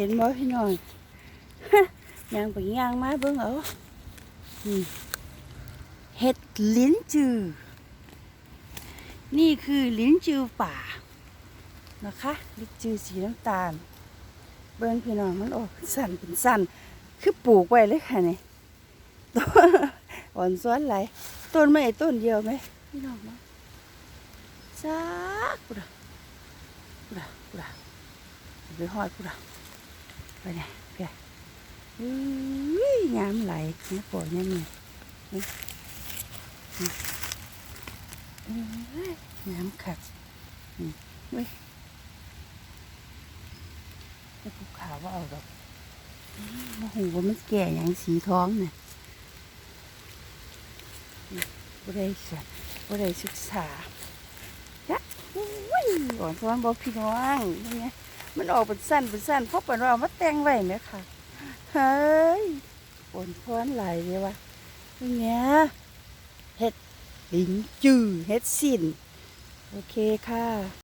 เห็นบ่พี่น้องย่างไปย่างมาเบิ่งเอาเห็ดลิ้นจือ นี่คือลิ้นจือป่า นะคะ ลิ้นจือสีน้ำตาล เบิ่งพี่น้องมันออกสั่นเป็นสั่น คือปลูกไว้เลยค่ะนี่ต้นอ่อนซ้อนไหลต้นไม้ต้นเดียวไหมพี่น้องมาซักปุระปุระปุระไปหอดปุระ เนี่ยเพียอุ้ยยามไหลนี่ยปล่อยเนี่ยนี่นี่นี่เอ้ยยามขัดนี่เว้ยแต่ภูเขาว่าเอาดอกมาหูว่ามันแก่อย่างสีท้องเนี่ยบ่ได้สนบ่ได้ศึกษาจ้ะอุ้ยอ่อนซ้อนบ่พี่น้องนี่ไง มันออกเป็นสั้นเป็นสั้นเพราะเป็นว่าเอามาแต่งไว้ไหมค่ะเฮ้ยปนซ้อนหลเลยว่ะนี่ยเฮ็ดลิงจือเฮ็ดสินโอเคค่ะ